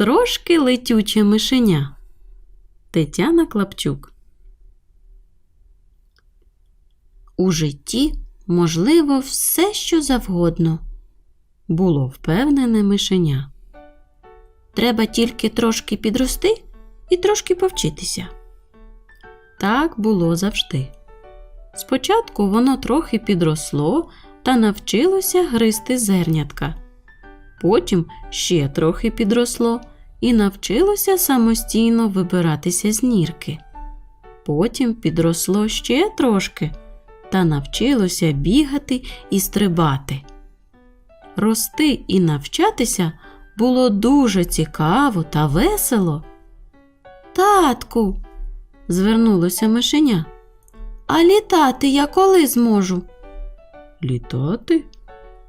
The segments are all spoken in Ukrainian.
трошки летюче мишеня. Тетяна Клапчук. У житті можливо все, що завгодно. Було впевнене мишеня. Треба тільки трошки підрости і трошки повчитися. Так було завжди. Спочатку воно трохи підросло та навчилося гризти зернятка. Потім ще трохи підросло і навчилося самостійно вибиратися з нірки. Потім підросло ще трошки та навчилося бігати і стрибати. Рости і навчатися було дуже цікаво та весело. Татку, звернулося мишеня. А літати я коли зможу? Літати?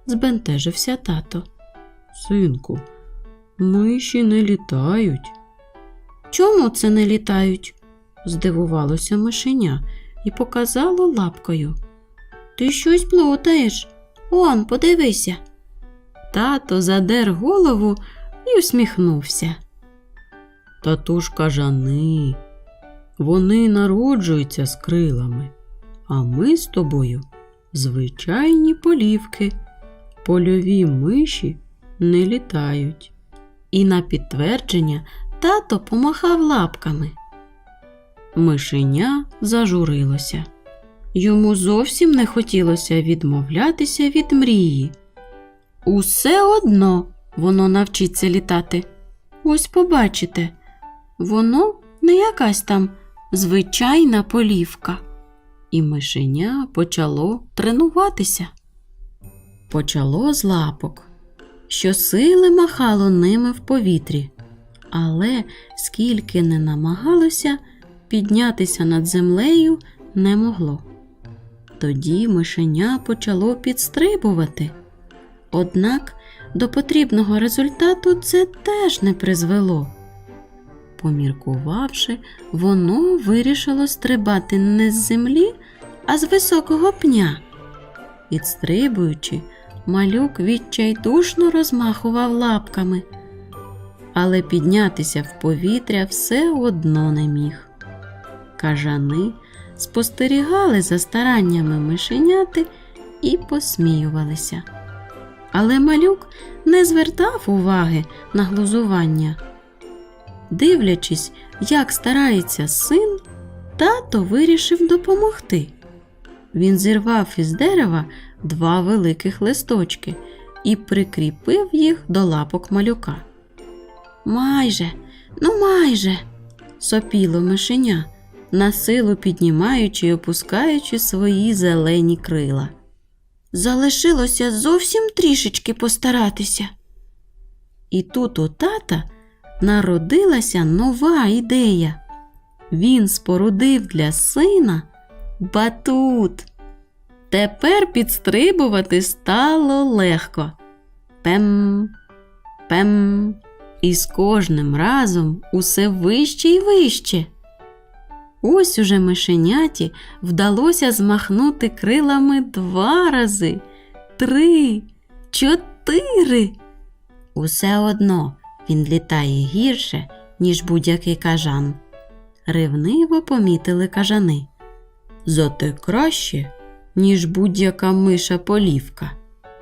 збентежився тато. Синку, миші не літають. Чому це не літають? здивувалося мишеня і показало лапкою. Ти щось плутаєш. Он, подивися. Тато задер голову і усміхнувся. Тату ж кажани, вони народжуються з крилами, а ми з тобою звичайні полівки. Польові миші не літають. І на підтвердження тато помахав лапками. Мишеня зажурилося. Йому зовсім не хотілося відмовлятися від мрії. Усе одно воно навчиться літати. Ось побачите, воно не якась там звичайна полівка. І мишеня почало тренуватися. Почало з лапок, що сили махало ними в повітрі, але скільки не намагалося, піднятися над землею не могло. Тоді мишеня почало підстрибувати. Однак до потрібного результату це теж не призвело. Поміркувавши, воно вирішило стрибати не з землі, а з високого пня. Підстрибуючи, малюк відчайдушно розмахував лапками, але піднятися в повітря все одно не міг. Кажани спостерігали за стараннями мишеняти і посміювалися. Але малюк не звертав уваги на глузування. Дивлячись, як старається син, тато вирішив допомогти. Він зірвав із дерева два великих листочки і прикріпив їх до лапок малюка. Майже, ну майже, сопіло мишеня, на силу піднімаючи й опускаючи свої зелені крила. Залишилося зовсім трішечки постаратися. І тут у тата народилася нова ідея. Він спорудив для сина батут. Тепер підстрибувати стало легко. Пем, пем, і з кожним разом усе вище й вище. Ось уже мишеняті вдалося змахнути крилами два рази, три, чотири. Усе одно він літає гірше, ніж будь-який кажан. Ревниво помітили кажани. Зате краще, ніж будь-яка миша полівка,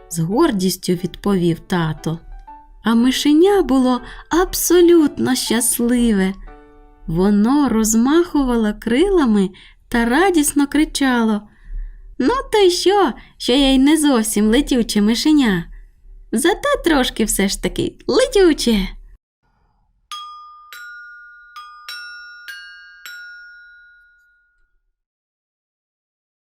з гордістю відповів тато. А мишеня було абсолютно щасливе. Воно розмахувало крилами та радісно кричало Ну, то й що, що я й не зовсім летюче мишеня. Зате трошки все ж таки летюче.